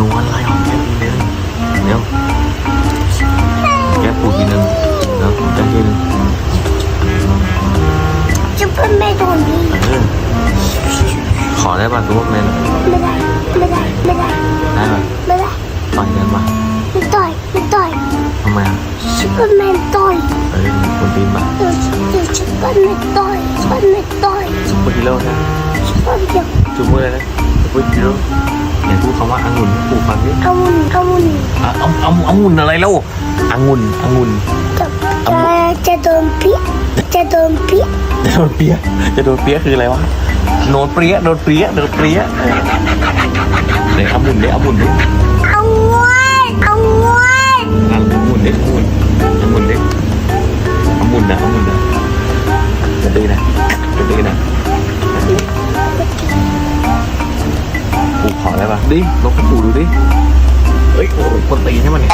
นวลอะไรของแกทีนึงเดี๋ยวแกปูทีนึงเดี๋ยวแกทีนึงจะเป็นไม่โดนดีเออขอได้ป่ะซูเปอร์แมนไม่ได้ไม่ได้ไม่ได้ได้ป่ะไม่ได้ต่อยกันป่ะไม่ต่อยไม่ต่อยทำไมอะซูเปอร์แมนต่อยเออคนตีนป่ะเดี๋ยวเดี๋ยวซูเปอร์แมนต่อยซูเปอร์แมนต่อยซูเปอร์ฮีโร่นะซูเปอร์เดียวซูเปอร์อะไรนะ ซูเปอร์ฮีโร่ไหนพูดคำว่าองุ่นให้ปู่ฟังดิเอามุนเอามุนอะเอาเอาเอาองุ่นอะไรเล่าองุ่นองุ่นจะจะจะโดนเปียกจะโดนเปียกจะโดนเปียะจะโดนเปียะคืออะไรวะโดนเปรี้ยโดนเปรี้ยโดนเปรี้ยเออเดี๋ยวองุ่นเดี๋ยวองุ่นดิเอางวนเอางวนอะองุ่นดิองุ่นองุ่นดิองุ่นนะองุ่นนะจะตีนะจะตีนะ ได้ปะดิลบคูณดูดิเฮ้ยโอ้ยคนตีนให้มันเนี่ย